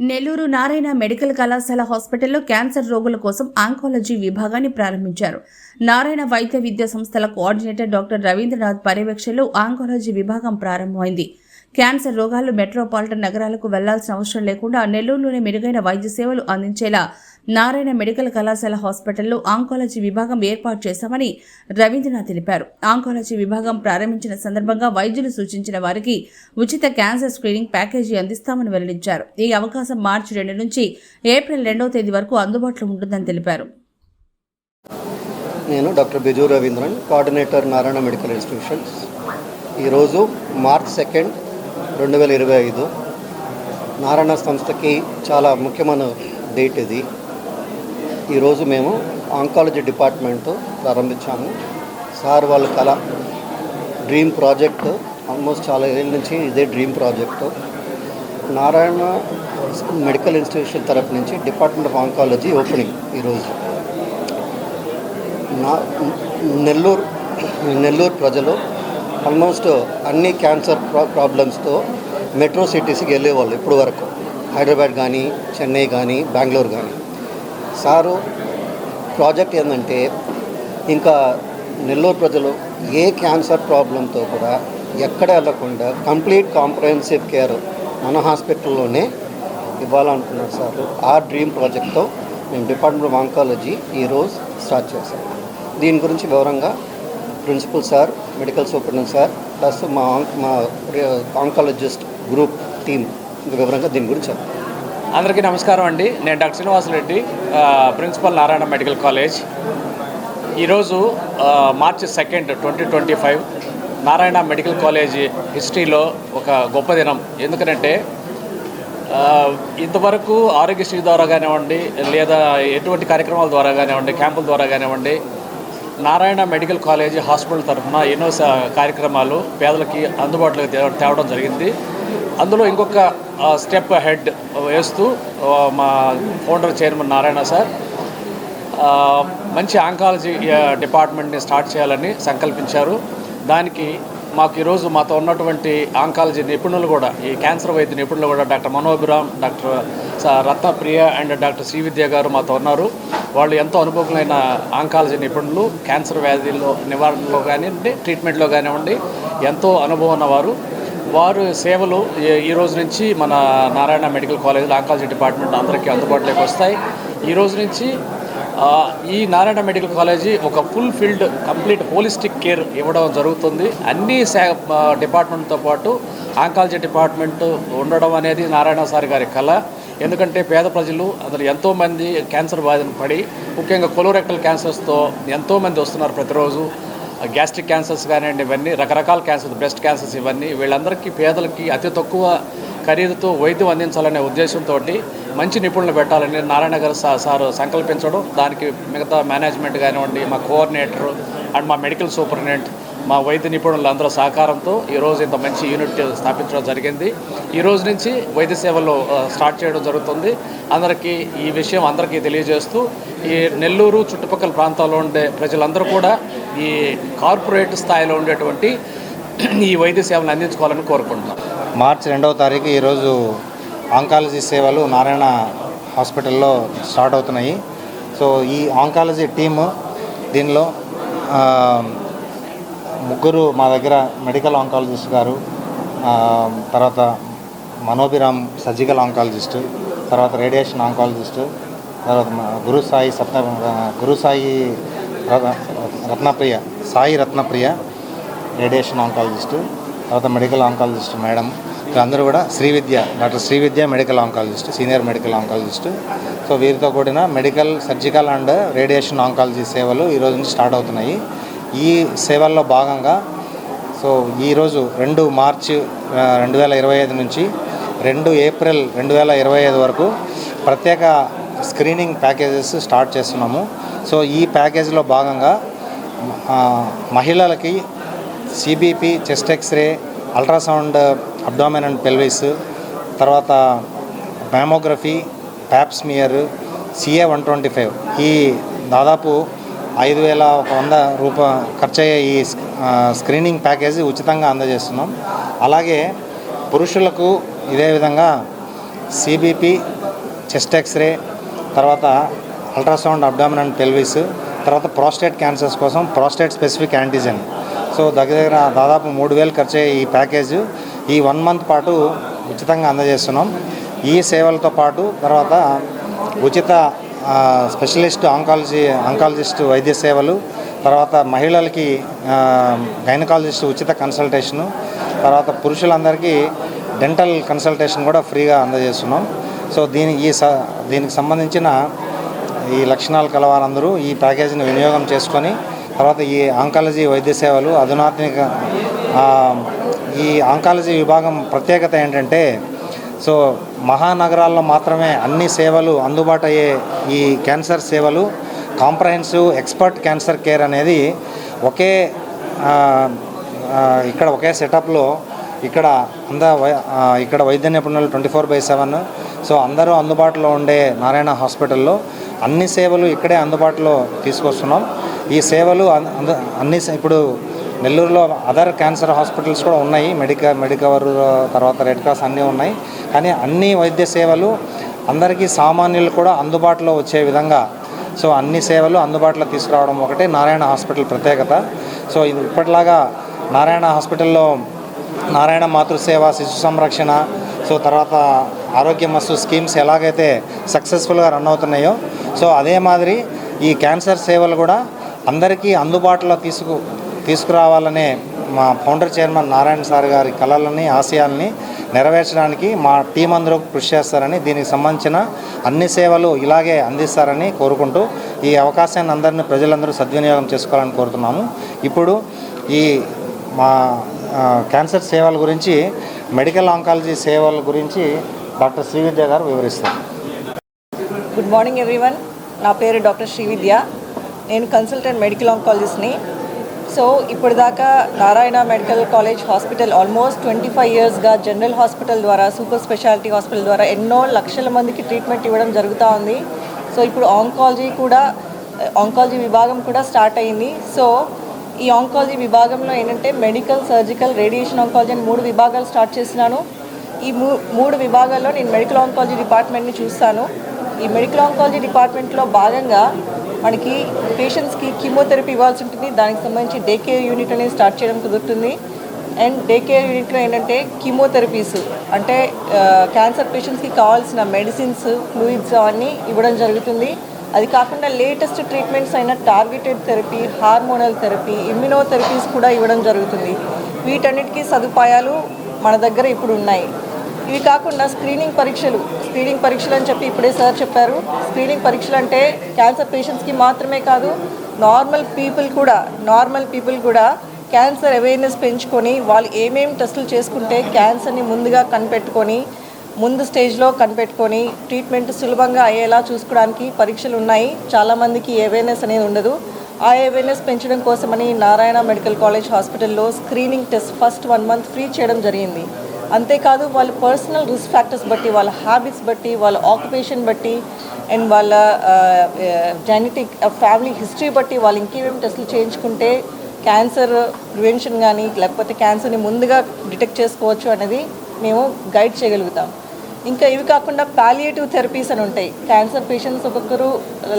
Nellore Narayana medical కళాశాల హాస్పిటల్లో cancer రోగుల కోసం ఆంకాలజీ విభాగాన్ని ప్రారంభించారు. నారాయణ వైద్య విద్యా సంస్థల కోఆర్డినేటర్ డాక్టర్ రవీంద్రనాథ్ పర్యవేక్షణలో ఆంకాలజీ విభాగం ప్రారంభమైంది. క్యాన్సర్ రోగాలు మెట్రోపాలిటన్ నగరాలకు వెళ్ళాల్సిన అవసరం లేకుండా నెల్లూరులోనే మెరుగైన వైద్య సేవలు అందించేలా నారాయణ మెడికల్ కళాశాల హాస్పిటల్లో ఆంకాలజీ విభాగం ఏర్పాటు చేశామని రవీంద్రనాథ్ తెలిపారు. ఆంకాలజీ విభాగం ప్రారంభించిన సందర్భంగా వైద్యులు సూచించిన వారికి ఉచిత క్యాన్సర్ స్క్రీనింగ్ ప్యాకేజీ అందిస్తామని వెల్లడించారు. ఈ అవకాశం మార్చి రెండు నుంచి ఏప్రిల్ రెండవ తేదీ వరకు అందుబాటులో ఉంటుందని తెలిపారు. నేను doctor Biju Ravindran coordinator Narayana medical institutions. ఈరోజు మార్చ్ సెకండ్ రెండు వేల ఇరవై ఐదు. నారాయణ సంస్థకి చాలా ముఖ్యమైన డేట్ ఇది. ఈరోజు మేము ఆంకాలజీ డిపార్ట్మెంట్ ప్రారంభించాము. సార్ వాళ్ళ కళ డ్రీమ్ ప్రాజెక్ట్ ఆల్మోస్ట్ చాలా ఏళ్ళ నుంచి ఇదే dream project Narayana medical institution తరపు నుంచి డిపార్ట్మెంట్ ఆఫ్ ఆంకాలజీ ఓపెనింగ్ ఈరోజు. నా నెల్లూరు నెల్లూరు ప్రజలు ఆల్మోస్ట్ అన్ని క్యాన్సర్ ప్రా ప్రాబ్లమ్స్తో మెట్రో సిటీస్కి వెళ్ళేవాళ్ళు ఇప్పుడు వరకు. హైదరాబాద్ కానీ చెన్నై కానీ బెంగళూరు కానీ సారు ప్రాజెక్ట్ ఏంటంటే ఇంకా నెల్లూరు ప్రజలు ఏ క్యాన్సర్ ప్రాబ్లంతో కూడా ఎక్కడ వెళ్ళకుండా కంప్లీట్ కాంప్రహెన్సివ్ కేర్ మన హాస్పిటల్లోనే ఇవ్వాలనుకున్నారు సార్. ఆ డ్రీమ్ ప్రాజెక్ట్తో మేము డిపార్ట్మెంట్ ఆఫ్ ఆంకాలజీ ఈరోజు స్టార్ట్ చేశాం. దీని గురించి వివరంగా principal sir medical superintendent sir plus మా మా ఆంకాలజిస్ట్ గ్రూప్ టీం వివరంగా దీని గురించి చెప్తాం అందరికీ నమస్కారం అండి. నేను doctor Srinivasa Reddy Reddy principal Narayana medical college. ఈరోజు March second twenty twenty five Narayana medical college హిస్టరీలో ఒక గొప్ప దినం. ఎందుకంటే ఇంతవరకు ఆరోగ్యశ్రీ ద్వారా కానివ్వండి లేదా ఎటువంటి కార్యక్రమాల ద్వారా కానివ్వండి క్యాంపుల ద్వారా కానివ్వండి నారాయణ మెడికల్ కాలేజ్ హాస్పిటల్ తరఫున ఎన్నో కార్యక్రమాలు పేదలకి అందుబాటులోకి తేవడం జరిగింది. అందులో ఇంకొక స్టెప్ హెడ్ వేస్తూ మా ఫౌండర్ చైర్మన్ నారాయణ సార్ మంచి ఆంకాలజీ డిపార్ట్మెంట్ని స్టార్ట్ చేయాలని సంకల్పించారు. దానికి మాకు ఈరోజు మాతో ఉన్నటువంటి ఆంకాలజీ నిపుణులు కూడా ఈ క్యాన్సర్ వైద్య నిపుణులు కూడా డాక్టర్ మనోభిరామ్ డాక్టర్ స- రత్నప్రియ అండ్ డాక్టర్ శ్రీవిద్య గారు మాతో ఉన్నారు. వాళ్ళు ఎంతో అనుభవమైన ఆంకాలజీ నిపుణులు క్యాన్సర్ వ్యాధిలో నివారణలో కానివ్వండి ట్రీట్మెంట్లో కానివ్వండి ఎంతో అనుభవం ఉన్నవారు. వారు సేవలు ఈ- ఈ రోజు నుంచి మన Narayana medical college oncology department అందరికీ అందుబాటులోకి వస్తాయి. ఈ రోజు నుంచి ఈ నారాయణ మెడికల్ కాలేజీ ఒక full field complete holistic care ఇవ్వడం జరుగుతుంది. అన్ని శా డిపార్ట్మెంట్తో పాటు ఆంకాలజీ డిపార్ట్మెంట్ ఉండడం అనేది నారాయణ సార్ గారి కళ. ఎందుకంటే పేద ప్రజలు అందులో ఎంతోమంది క్యాన్సర్ బాధను పడి ముఖ్యంగా కొలోరెక్టల్ క్యాన్సర్స్తో ఎంతోమంది వస్తున్నారు ప్రతిరోజు. గ్యాస్ట్రిక్ క్యాన్సర్స్ కానివ్వండి ఇవన్నీ రకరకాల క్యాన్సర్స్ బ్రెస్ట్ క్యాన్సర్స్ ఇవన్నీ వీళ్ళందరికీ పేదలకి అతి తక్కువ ఖరీదుతో వైద్యం అందించాలనే ఉద్దేశంతో మంచి నిపుణులు పెట్టాలని నారాయణ గారు సార్ సంకల్పించడం. దానికి మిగతా మేనేజ్మెంట్ కానివ్వండి మా కోఆర్డినేటర్ అండ్ మా మెడికల్ సూపరింటెండెంట్ మా వైద్య నిపుణులు అందరూ సహకారంతో ఈరోజు ఇంత మంచి యూనిట్ స్థాపించడం జరిగింది. ఈ రోజు నుంచి వైద్య సేవలు స్టార్ట్ చేయడం జరుగుతుంది. అందరికీ ఈ విషయం అందరికీ తెలియజేస్తూ ఈ నెల్లూరు చుట్టుపక్కల ప్రాంతాల్లో ఉండే ప్రజలందరూ కూడా ఈ కార్పొరేట్ స్థాయిలో ఉండేటువంటి ఈ వైద్య సేవలను అందించుకోవాలని కోరుకుంటున్నాం. మార్చి రెండవ తారీఖు ఈరోజు ఆంకాలజీ సేవలు నారాయణ హాస్పిటల్లో స్టార్ట్ అవుతున్నాయి. సో ఈ ఆంకాలజీ టీము దీనిలో ముగ్గురు మా దగ్గర మెడికల్ ఆంకాలజిస్ట్ గారు తర్వాత మనోభిరామ్ సర్జికల్ ఆంకాలజిస్ట్ తర్వాత రేడియేషన్ ఆంకాలజిస్ట్ తర్వాత గురుసాయి గురు సాయి సత్య గురు సాయి రత్నప్రియ సాయి రత్నప్రియ రేడియేషన్ ఆంకాలజిస్ట్ తర్వాత మెడికల్ ఆంకాలజిస్ట్ మేడం వీళ్ళందరూ కూడా Srividya doctor Srividya medical oncologist senior medical oncologist so వీరితో కూడిన medical surgical and radiation oncology సేవలు ఈ రోజు నుంచి స్టార్ట్ అవుతున్నాయి. ఈ సేవల్లో భాగంగా సో ఈరోజు రెండు మార్చి రెండు వేల ఇరవై ఐదు నుంచి రెండు ఏప్రిల్ రెండు వేల ఇరవై ఐదు వరకు ప్రత్యేక స్క్రీనింగ్ ప్యాకేజెస్ స్టార్ట్ చేస్తున్నాము. సో ఈ ప్యాకేజీలో భాగంగా మహిళలకి CBP chest x-ray ultrasound abdomen and pelvis తర్వాత mammography pap smear CA one twenty five ఈ దాదాపు ఐదు వేల ఒక వంద రూప ఖర్చయ్యే ఈ స్క్రీనింగ్ ప్యాకేజీ ఉచితంగా అందజేస్తున్నాం. అలాగే పురుషులకు ఇదే విధంగా సిబిపి చెస్ట్ ఎక్స్రే తర్వాత అల్ట్రాసౌండ్ అబ్డామిన్ అండ్ పెల్విస్ తర్వాత ప్రోస్టేట్ క్యాన్సర్స్ కోసం ప్రోస్టేట్ స్పెసిఫిక్ యాంటీజెన్. సో దగ్గర దగ్గర దాదాపు మూడు వేలు ఖర్చయ్యే ఈ ప్యాకేజ్ ఈ వన్ మంత్ పాటు ఉచితంగా అందజేస్తున్నాం. ఈ సేవలతో పాటు తర్వాత ఉచిత స్పెషలిస్ట్ ఆంకాలజీ ఆంకాలజిస్ట్ వైద్య సేవలు తర్వాత మహిళలకి గైనకాలజిస్టు గైనకాలజిస్ట్ ఉచిత కన్సల్టేషను తర్వాత పురుషులందరికీ డెంటల్ కన్సల్టేషన్ కూడా ఫ్రీగా అందజేస్తున్నాం. సో దీని ఈ స దీనికి సంబంధించిన ఈ లక్షణాలు కలవారందరూ ఈ ప్యాకేజీని వినియోగం చేసుకొని తర్వాత ఈ ఆంకాలజీ వైద్య సేవలు అధునాత్మిక ఈ ఆంకాలజీ విభాగం ప్రత్యేకత ఏంటంటే సో మహానగరాల్లో మాత్రమే అన్ని సేవలు అందుబాటు అయ్యే ఈ క్యాన్సర్ సేవలు. కాంప్రహెన్సివ్ ఎక్స్పర్ట్ క్యాన్సర్ కేర్ అనేది ఒకే ఇక్కడ ఒకే సెటప్లో ఇక్కడ అంద వై- ఇక్కడ వైద్య నిపుణులు twenty four by seven. So అందరూ అందుబాటులో ఉండే నారాయణ హాస్పిటల్లో అన్ని సేవలు ఇక్కడే అందుబాటులో తీసుకొస్తున్నాం. ఈ సేవలు అన్ని ఇప్పుడు నెల్లూరులో అదర్ క్యాన్సర్ హాస్పిటల్స్ కూడా ఉన్నాయి. మెడిక మెడికవర్ తర్వాత రెడ్ క్రాస్ అన్నీ ఉన్నాయి. కానీ అన్ని వైద్య సేవలు అందరికీ సామాన్యులు కూడా అందుబాటులో వచ్చే విధంగా సో అన్ని సేవలు అందుబాటులో తీసుకురావడం ఒకటే నారాయణ హాస్పిటల్ ప్రత్యేకత. సో ఇది ఇప్పటిలాగా నారాయణ హాస్పిటల్లో నారాయణ మాతృసేవ శిశు సంరక్షణ సో తర్వాత ఆరోగ్య మస్తు స్కీమ్స్ ఎలాగైతే సక్సెస్ఫుల్గా రన్ అవుతున్నాయో సో అదే మాదిరి ఈ క్యాన్సర్ సేవలు కూడా అందరికీ అందుబాటులో తీసుకు తీసుకురావాలనే మా ఫౌండర్ చైర్మన్ నారాయణ సార్ గారి కళలని ఆశయాల్ని నెరవేర్చడానికి మా టీం అందరూ కృషి చేస్తారని దీనికి సంబంధించిన అన్ని సేవలు ఇలాగే అందిస్తారని కోరుకుంటూ ఈ అవకాశాన్ని అందరినీ ప్రజలందరూ సద్వినియోగం చేసుకోవాలని కోరుతున్నాము. ఇప్పుడు ఈ మా క్యాన్సర్ సేవల గురించి మెడికల్ ఆంకాలజీ సేవల గురించి డాక్టర్ శ్రీవిద్య గారు వివరిస్తారు. Good morning everyone. నా పేరు డాక్టర్ శ్రీవిద్య. నేను కన్సల్టెంట్ మెడికల్ ఆంకాలజిస్ట్ని. సో ఇప్పటిదాకా Narayana medical college hospital almost twenty five ఇయర్స్గా జనరల్ హాస్పిటల్ ద్వారా సూపర్ స్పెషాలిటీ హాస్పిటల్ ద్వారా ఎన్నో లక్షల మందికి ట్రీట్మెంట్ ఇవ్వడం జరుగుతూ ఉంది. సో ఇప్పుడు ఆంకాలజీ కూడా ఆంకాలజీ విభాగం కూడా స్టార్ట్ అయింది. సో ఈ ఆంకాలజీ విభాగంలో ఏంటంటే మెడికల్ సర్జికల్ రేడియేషన్ ఆంకాలజీ అని మూడు విభాగాలు స్టార్ట్ చేసినాను ఈ మూ మూడు విభాగాల్లో నేను మెడికల్ ఆంకాలజీ డిపార్ట్మెంట్ని చూస్తాను. ఈ మెడికల్ ఆంకాలజీ డిపార్ట్మెంట్లో భాగంగా మనకి పేషెంట్స్కి కీమోథెరపీ ఇవ్వాల్సి ఉంటుంది. దానికి సంబంధించి డే కేర్ యూనిట్ అనేది స్టార్ట్ చేయడం కుదురుతుంది. అండ్ డే కేర్ యూనిట్లో ఏంటంటే కీమోథెరపీస్ అంటే క్యాన్సర్ పేషెంట్స్కి కావాల్సిన మెడిసిన్స్ ఫ్లూయిడ్స్ అవన్నీ ఇవ్వడం జరుగుతుంది. అది కాకుండా లేటెస్ట్ ట్రీట్మెంట్స్ అయిన targeted therapy hormonal therapy immunotherapies కూడా ఇవ్వడం జరుగుతుంది. వీటన్నిటికీ సదుపాయాలు మన దగ్గర ఇప్పుడు ఉన్నాయి. ఇవి కాకుండా స్క్రీనింగ్ పరీక్షలు స్క్రీనింగ్ పరీక్షలు అని చెప్పి ఇప్పుడే సార్ చెప్పారు. స్క్రీనింగ్ పరీక్షలు అంటే క్యాన్సర్ పేషెంట్స్కి మాత్రమే కాదు నార్మల్ పీపుల్ కూడా నార్మల్ పీపుల్ కూడా క్యాన్సర్ అవేర్నెస్ పెంచుకొని వాళ్ళు ఏమేమి టెస్టులు చేసుకుంటే క్యాన్సర్ని ముందుగా కనిపెట్టుకొని ముందు స్టేజ్లో కనిపెట్టుకొని ట్రీట్మెంట్ సులభంగా అయ్యేలా చూసుకోవడానికి పరీక్షలు ఉన్నాయి. చాలామందికి అవేర్నెస్ అనేది ఉండదు. ఆ అవేర్నెస్ పెంచడం కోసమని నారాయణ మెడికల్ కాలేజ్ హాస్పిటల్లో screening test first one month free చేయడం జరిగింది. అంతేకాదు వాళ్ళ పర్సనల్ రిస్క్ ఫ్యాక్టర్స్ బట్టి వాళ్ళ హ్యాబిట్స్ బట్టి వాళ్ళ ఆక్యుపేషన్ బట్టి అండ్ వాళ్ళ జెనెటిక్ ఫ్యామిలీ హిస్టరీ బట్టి వాళ్ళు ఇంకేమేమి టెస్టులు చేయించుకుంటే క్యాన్సర్ ప్రివెన్షన్ కానీ లేకపోతే క్యాన్సర్ని ముందుగా డిటెక్ట్ చేసుకోవచ్చు అనేది మేము గైడ్ చేయగలుగుతాం. ఇంకా ఇవి కాకుండా పాలియేటివ్ థెరపీస్ అని ఉంటాయి. క్యాన్సర్ పేషెంట్స్ ఒక్కొక్కరు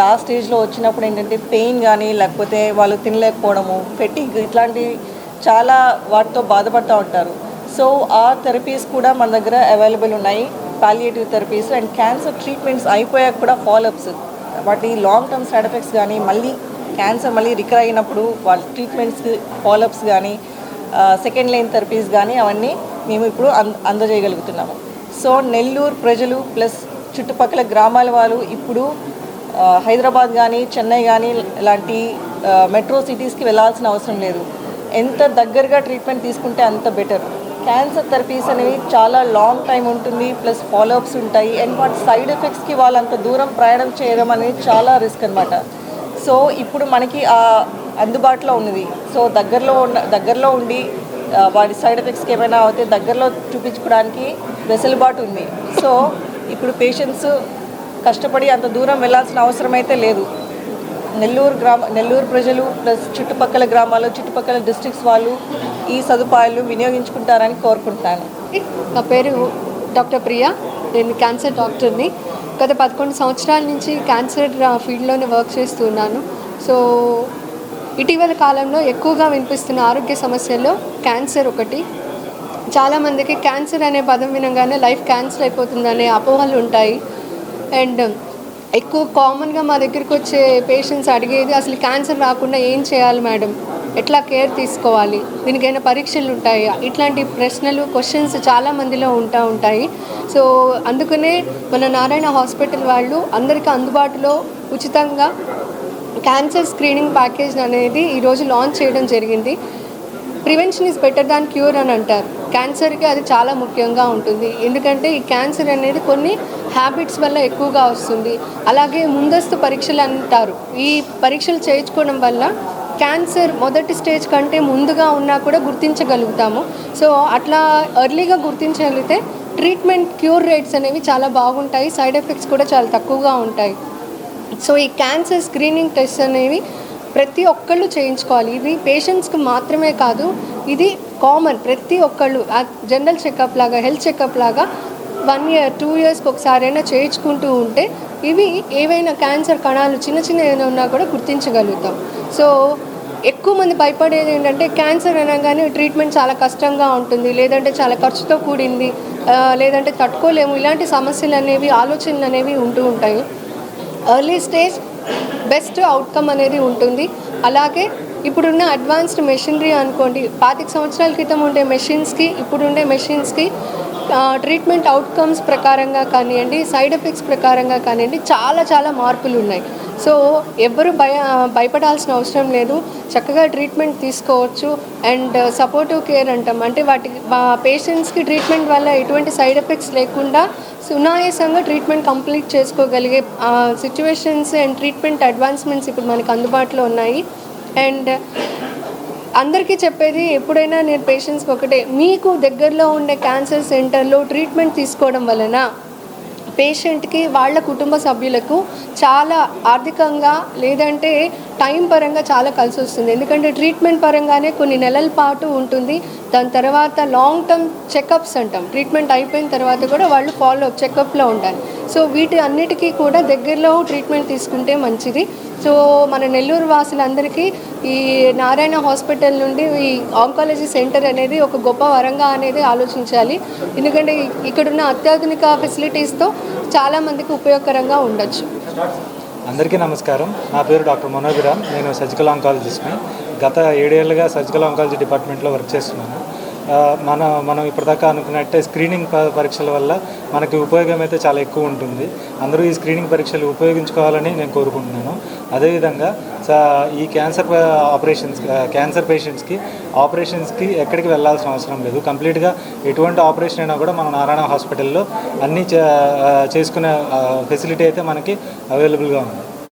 లాస్ట్ స్టేజ్లో వచ్చినప్పుడు ఏంటంటే పెయిన్ కానీ లేకపోతే వాళ్ళు తినలేకపోవడము ఫెటిక్ ఇట్లాంటి చాలా వాటితో బాధపడుతూ ఉంటారు. సో ఆ థెరపీస్ కూడా మన దగ్గర అవైలబుల్ ఉన్నాయి. Palliative therapies and cancer treatments అయిపోయాక కూడా ఫాలోఅప్స్ వాటి లాంగ్ టర్మ్ సైడ్ ఎఫెక్ట్స్ కానీ మళ్ళీ క్యాన్సర్ మళ్ళీ రికర్ అయినప్పుడు వాళ్ళ ట్రీట్మెంట్స్ ఫాలోఅప్స్ కానీ సెకండ్ లైన్ థెరపీస్ కానీ అవన్నీ మేము ఇప్పుడు అంద అందజేయగలుగుతున్నాము. సో నెల్లూరు ప్రజలు ప్లస్ చుట్టుపక్కల గ్రామాల వాళ్ళు ఇప్పుడు హైదరాబాద్ కానీ చెన్నై కానీ ఇలాంటి మెట్రో సిటీస్కి వెళ్ళాల్సిన అవసరం లేదు. ఎంత దగ్గరగా ట్రీట్మెంట్ తీసుకుంటే అంత బెటర్ క్యాన్సర్ థెరపీస్ అనేవి చాలా లాంగ్ టైం ఉంటుంది ప్లస్ ఫాలోఅప్స్ ఉంటాయి. అండ్ వాటి సైడ్ ఎఫెక్ట్స్కి వాళ్ళు అంత దూరం ప్రయాణం చేయడం అనేది చాలా రిస్క్ అనమాట సో ఇప్పుడు మనకి ఆ అందుబాటులో ఉన్నది. సో దగ్గరలో ఉన్న దగ్గరలో ఉండి వాటి సైడ్ ఎఫెక్ట్స్కి ఏమైనా అవుతే దగ్గరలో చూపించుకోవడానికి వెసులుబాటు ఉంది. సో ఇప్పుడు పేషెంట్స్ కష్టపడి అంత దూరం వెళ్ళాల్సిన అవసరం అయితే లేదు. నెల్లూరు గ్రామ నెల్లూరు ప్రజలు ప్లస్ చుట్టుపక్కల గ్రామాలు చుట్టుపక్కల డిస్ట్రిక్ట్స్ వాళ్ళు ఈ సదుపాయాలు వినియోగించుకుంటారని కోరుకుంటాను. నా పేరు డాక్టర్ ప్రియా. నేను క్యాన్సర్ డాక్టర్ని. గత పదకొండు సంవత్సరాల నుంచి క్యాన్సర్ ఫీల్డ్లోనే వర్క్ చేస్తున్నాను. సో ఇటీవల కాలంలో ఎక్కువగా వినిపిస్తున్న ఆరోగ్య సమస్యల్లో క్యాన్సర్ ఒకటి. చాలామందికి క్యాన్సర్ అనే పదం వినగానే లైఫ్ క్యాన్సర్ అయిపోతుందనే అపోహలు ఉంటాయి. అండ్ ఎక్కువ కామన్గా మా దగ్గరికి వచ్చే పేషెంట్స్ అడిగేది అసలు క్యాన్సర్ రాకుండా ఏం చేయాలి మేడం ఎట్లా కేర్ తీసుకోవాలి? దీనికైనా పరీక్షలు ఉంటాయా? ఇట్లాంటి ప్రశ్నలు క్వశ్చన్స్ చాలా మందిలో ఉంటా ఉంటాయి. సో అందుకనే మన నారాయణ హాస్పిటల్ వాళ్ళు అందరికీ అందుబాటులో ఉచితంగా క్యాన్సర్ స్క్రీనింగ్ ప్యాకేజ్ అనేది ఈరోజు లాంచ్ చేయడం జరిగింది. Prevention is better than cure అని అంటారు. క్యాన్సర్కి అది చాలా ముఖ్యంగా ఉంటుంది. ఎందుకంటే ఈ క్యాన్సర్ అనేది కొన్ని హ్యాబిట్స్ వల్ల ఎక్కువగా వస్తుంది. అలాగే ముందస్తు పరీక్షలు అంటారు. ఈ పరీక్షలు చేయించుకోవడం వల్ల క్యాన్సర్ మొదటి స్టేజ్ కంటే ముందుగా ఉన్నా కూడా గుర్తించగలుగుతాము. సో అట్లా ఎర్లీగా గుర్తించగలిగితే ట్రీట్మెంట్ క్యూర్ రేట్స్ అనేవి చాలా బాగుంటాయి. సైడ్ ఎఫెక్ట్స్ కూడా చాలా తక్కువగా ఉంటాయి. సో ఈ క్యాన్సర్ స్క్రీనింగ్ టెస్ట్ అనేవి ప్రతి ఒక్కళ్ళు చేయించుకోవాలి. ఇది పేషెంట్స్కి మాత్రమే కాదు ఇది కామన్ ప్రతి ఒక్కళ్ళు జనరల్ చెకప్ లాగా హెల్త్ చెకప్ లాగా వన్ ఇయర్ టూ ఇయర్స్కి ఒకసారైనా చేయించుకుంటూ ఉంటే ఇవి ఏవైనా క్యాన్సర్ కణాలు చిన్న చిన్న ఏమైనా ఉన్నా కూడా గుర్తించగలుగుతాం. సో ఎక్కువ మంది భయపడేది ఏంటంటే క్యాన్సర్ అనగానే ట్రీట్మెంట్ చాలా కష్టంగా ఉంటుంది లేదంటే చాలా ఖర్చుతో కూడింది లేదంటే తట్టుకోలేము ఇలాంటి సమస్యలు అనేవి ఆలోచనలు అనేవి ఉంటూ ఉంటాయి. ఎర్లీ స్టేజ్ బెస్ట్ అవుట్కమ్ అనేది ఉంటుంది. అలాగే ఇప్పుడున్న అడ్వాన్స్డ్ మెషినరీ అనుకోండి పాతిక సంవత్సరాల క్రితం ఉండే మెషిన్స్కి ఇప్పుడుండే మెషిన్స్కి ట్రీట్మెంట్ అవుట్కమ్స్ ప్రకారంగా కానివ్వండి సైడ్ ఎఫెక్ట్స్ ప్రకారంగా కానివ్వండి చాలా చాలా మార్పులు ఉన్నాయి సో ఎవ్వరు భయ భయపడాల్సిన అవసరం లేదు. చక్కగా ట్రీట్మెంట్ తీసుకోవచ్చు. అండ్ సపోర్టివ్ కేర్ అంటాం. అంటే వాటి పేషెంట్స్కి ట్రీట్మెంట్ వల్ల ఎటువంటి సైడ్ ఎఫెక్ట్స్ లేకుండా సునాయాసంగా ట్రీట్మెంట్ కంప్లీట్ చేసుకోగలిగే సిచ్యువేషన్స్ అండ్ ట్రీట్మెంట్ అడ్వాన్స్మెంట్స్ ఇప్పుడు మనకు అందుబాటులో ఉన్నాయి. అండ్ అందరికీ చెప్పేది ఎప్పుడైనా నేను పేషెంట్స్కి ఒకటే మీకు దగ్గరలో ఉండే క్యాన్సర్ సెంటర్లో ట్రీట్మెంట్ తీసుకోవడం వలన పేషెంట్కి వాళ్ళ కుటుంబ సభ్యులకు చాలా ఆర్థికంగా లేదంటే టైం పరంగా చాలా కలిసి వస్తుంది. ఎందుకంటే ట్రీట్మెంట్ పరంగానే కొన్ని నెలల పాటు ఉంటుంది. దాని తర్వాత లాంగ్ టర్మ్ చెకప్స్ అంటాం. ట్రీట్మెంట్ అయిపోయిన తర్వాత కూడా వాళ్ళు ఫాలో అప్ చెకప్లో ఉండాలి. సో వీటి అన్నిటికీ కూడా దగ్గరలో ట్రీట్మెంట్ తీసుకుంటే మంచిది. సో మన నెల్లూరు వాసులందరికీ ఈ నారాయణ హాస్పిటల్ నుండి ఈ ఆంకాలజీ సెంటర్ అనేది ఒక గొప్ప వరంగా అనేది ఆలోచించాలి. ఎందుకంటే ఇక్కడున్న అత్యాధునిక ఫెసిలిటీస్తో చాలామందికి ఉపయోగకరంగా ఉండొచ్చు. అందరికీ నమస్కారం. నా పేరు డాక్టర్ మనోభిరామ్ నేను సర్జికల్ ఆంకాలజిస్ట్ని. గత ఏడేళ్ళుగా సర్జికల్ ఆంకాలజీ డిపార్ట్మెంట్లో వర్క్ చేస్తున్నాను. మన మనం ఇప్పటిదాకా అనుకున్నట్టే స్క్రీనింగ్ పరీక్షల వల్ల మనకి ఉపయోగం అయితే చాలా ఎక్కువ ఉంటుంది. అందరూ ఈ స్క్రీనింగ్ పరీక్షలు ఉపయోగించుకోవాలని నేను కోరుకుంటున్నాను. అదేవిధంగా స- ఈ క్యాన్సర్ ఆపరేషన్స్ క్యాన్సర్ పేషెంట్స్కి ఆపరేషన్స్కి ఎక్కడికి వెళ్ళాల్సిన అవసరం లేదు. కంప్లీట్గా ఎటువంటి ఆపరేషన్ అయినా కూడా మన నారాయణ హాస్పిటల్లో అన్నీ చే- చేసుకునే ఫెసిలిటీ అయితే మనకి అవైలబుల్గా ఉంది.